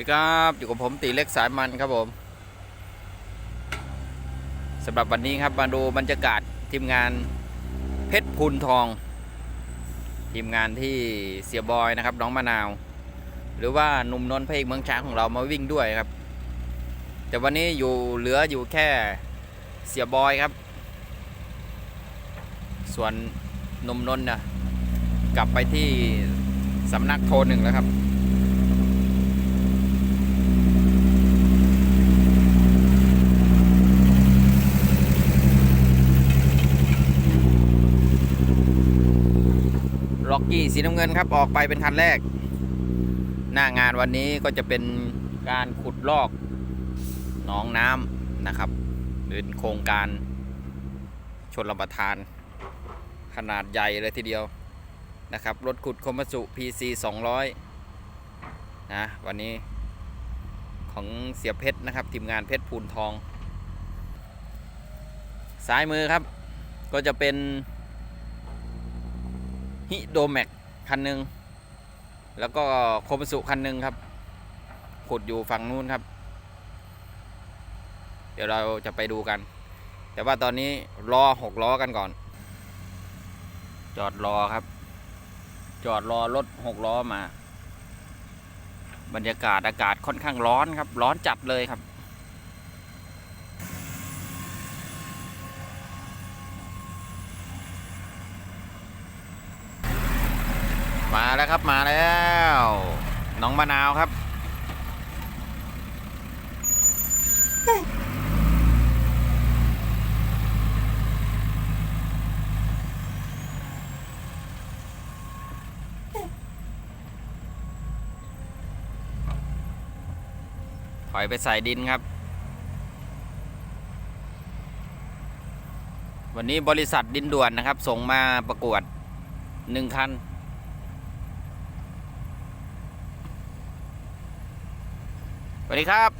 ดีครับอยู่กับผมตีเล็กสายมันครับผมสำหรับวันนี้ครับมาดูบรรยากาศทีมงานเพชรพูนทอง ทีมงานที่เสียบอยนะครับ น้องมะนาว หรือว่าหนุ่มนนท์พระเอกเมืองช้างของเรามาวิ่งด้วยครับ แต่วันนี้อยู่เหลืออยู่แค่เสียบอยครับ ส่วนหนุ่มนนท์นะกลับไปที่สำนักโทรหนึ่งแล้วครับ กี้สีน้ำเงินครับออกไปเป็นคันแรก หน้างานวันนี้ก็จะเป็นการขุดลอกหนองน้ำนะครับเป็นโครงการชนรประทาน ขนาดใหญ่เลยทีเดียวนะครับรถขุดคมสุ PC 200นะวันนี้ของเสียเพชรนะครับทีมงานเพชรพูนทอง ซ้ายมือครับก็จะเป็น ฮิโดแม็กคันหนึ่งแล้วก็โคมสุคันหนึ่งครับ ขุดอยู่ฝั่งนู้นครับ เดี๋ยวเราจะไปดูกัน แต่ว่าตอนนี้รอหกล้อกันก่อน จอดรอครับ จอดรอรถหกล้อมา บรรยากาศอากาศค่อนข้างร้อนครับ ร้อนจัดเลยครับ มาแล้วครับมาแล้ว น้องมะนาวครับถอยไปใส่ดินครับ วันนี้บริษัทดินด่วนนะครับ ส่งมาประกวดหนึ่งคัน สวัสดีครับ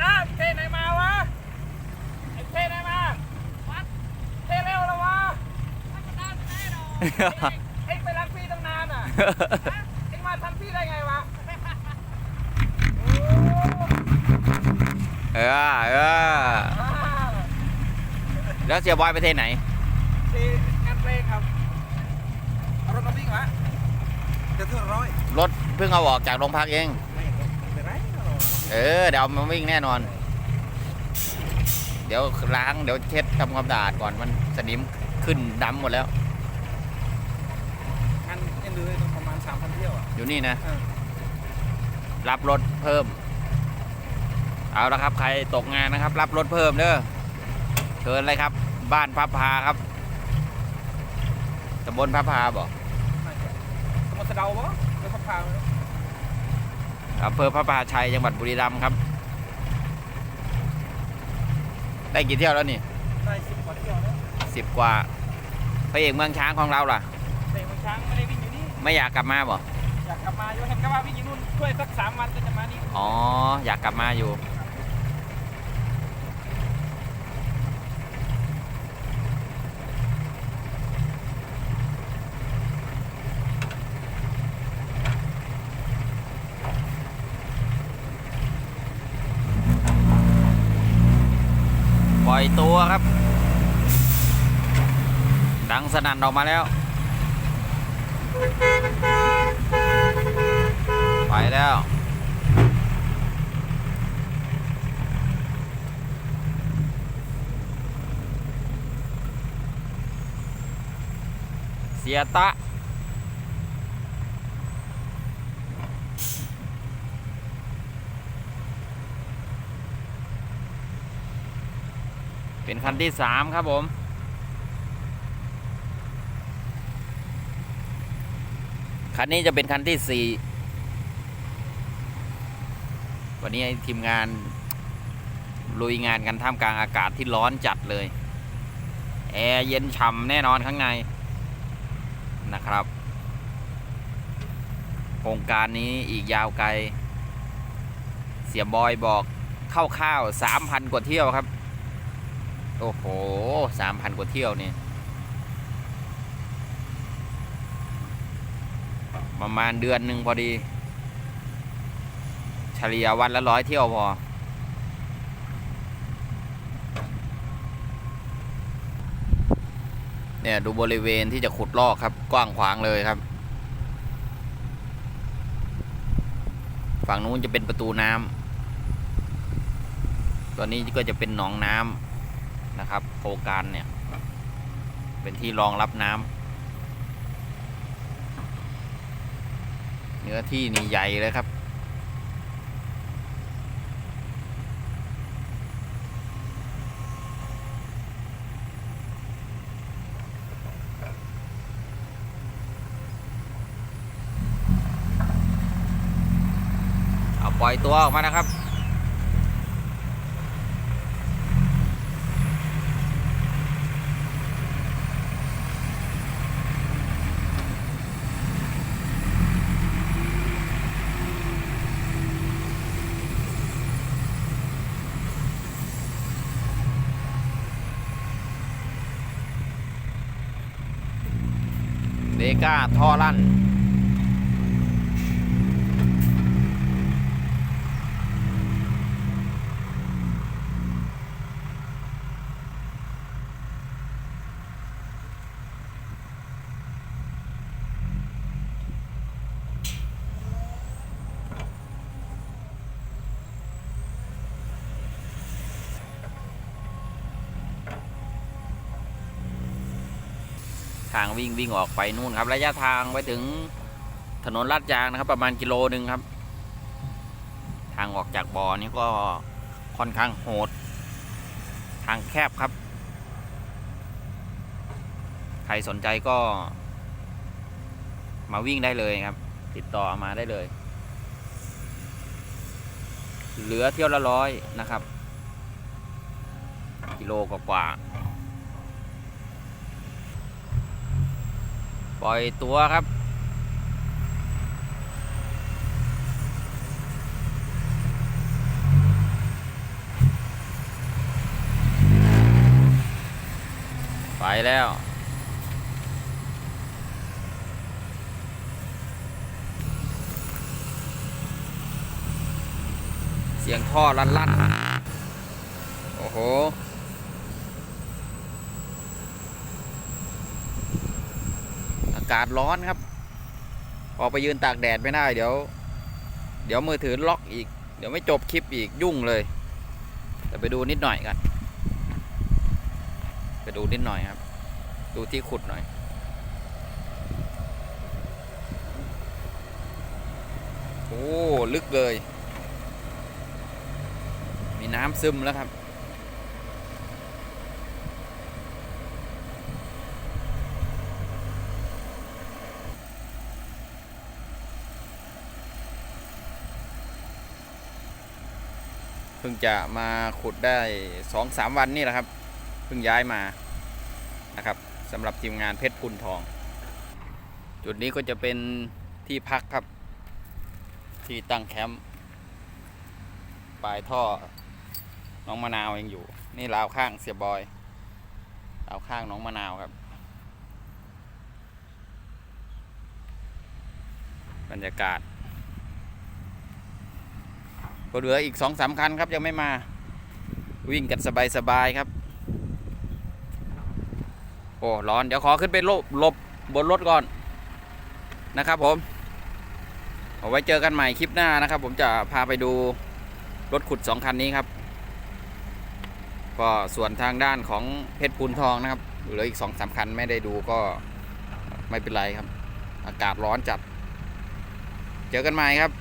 น้าเทไหนมาวะไอ้เทไหนมาวัดเทเร็วแล้ววะวัดกระดานไปไหนหรอเอ็งไปรักพี่ตั้งนานอะฮะเอ็งมาทันพี่ได้ไงวะโอ้เออเออแล้วเสียบอยไปเทศไหน ที่งานเพลงครับเอารถมาวิ่งวะ จะเท่าร้อยรถเพิ่งเอาออกจากโรงพักเอง ไม่ไม่ไรหรอกเออเดี๋ยวเอามาวิ่งแน่นอน เดี๋ยวล้างเดี๋ยวเช็ดทำความสะอาดก่อนมันสนิมขึ้นดำหมดแล้ว งานเอ็นเลยต้องประมาณสามพันเที่ยวอะอยู่นี่นะ เออรับรถเพิ่ม เอาละครับ ใครตกงานนะครับ รับรถเพิ่มเด้อเชิญเลยครับ บ้านพับพาครับตำบลพับพาบอกไม่ใช่ส มุทรสะเดาปะเดี๋ยวเขาพาไปอำเภอพระพาชัยจังหวัดบุรีรัมย์ครับ ได้กี่เที่ยวแล้วนี่ได้สิบกว่าเที่ยวแล้วสิบกว่าพระเอกเมืองช้างของเราล่ะแต่บางช้างไม่ได้วิ่งอยู่นี่ไม่อยากกลับมาบ่อยากกลับมาอยู่เห็นก็ว่าวิ่งอยู่นู่นช่วยสักสามวันก็จะมานี่อ๋ออยากกลับมาอยู่ อยตัวครับ ดังสนั่นออกมาแล้ว ไปแล้วเสียตะ เป็นคันที่สามครับผมคันนี้จะเป็นคันที่สี่วันนี้ทีมงานลุยงานกันท่ามกลางอากาศที่ร้อนจัดเลย แอร์เย็นฉ่ำแน่นอนข้างในนะครับ โครงการนี้อีกยาวไกล เสียบอยบอกเข้าๆสามพันกว่าเที่ยวครับ โอ้โหสามพันกว่าเที่ยวนี่ ประมาณเดือนหนึ่งพอดี เฉลี่ยวันละร้อยเที่ยวพอ เนี่ยดูบริเวณที่จะขุดลอกครับ กว้างขวางเลยครับ ฝั่งนู้นจะเป็นประตูน้ำตอนนี้ก็จะเป็นหนองน้ำ นะครับโครงการเนี่ย เป็นที่รองรับน้ำเนื้อที่นี่ใหญ่เลยครับ เอาปล่อยตัวออกมานะครับ เดก้าท่อลั่น ทางวิ่งวิ่งออกไปนู่นครับ ระยะทางไปถึงถนนลาดยางนะครับ ประมาณกิโลหนึ่งครับ ทางออกจากบ่อนี่ก็ค่อนข้างโหด ทางแคบครับ ใครสนใจก็ มาวิ่งได้เลยครับ ติดต่อมาได้เลย เหลือเที่ยวละร้อยนะครับ กิโลกว่า ปล่อยตัวครับ ไปแล้วเสียงท่อลั่นลั่นๆโอ้โหากาศร้อนครับ ออกไปยืนตากแดดไม่ได้เดี๋ยว เดี๋ยวมือถือล็อกอีก เดี๋ยวไม่จบคลิปอีกยุ่งเลยแต่ไปดูนิดหน่อยกัน ไปดูนิดหน่อยครับ ดูที่ขุดหน่อยโอ้ ลึกเลย มีน้ำซึมแล้วครับ พิ่งจะมาขุดได้สองสามวันนี่แหละครับ เพิ่งย้ายมานะครับสำหรับทีมงานเพชรพุนทอง จุดนี้ก็จะเป็นที่พักครับ ที่ตั้งแคมป์ปลายท่อน้องมะนาวยังอยู่ นี่ราวข้างเสียบอยราวข้างน้องมะนาวครับ บรรยากาศ ก็เหลืออีกสองสามคันครับยังไม่มา วิ่งกันสบายๆครับ โอ้ร้อน เดี๋ยวขอขึ้นไปหลบหลบบนรถก่อนนะครับผมเอาไว้เจอกันใหม่คลิปหน้านะครับ ผมจะพาไปดูรถขุดสองคันนี้ครับ ก็ส่วนทางด้านของเพชรปูนทองนะครับเหลืออีกสองสามคันไม่ได้ดูก็ไม่เป็นไรครับ อากาศร้อนจัด เจอกันใหม่ครับ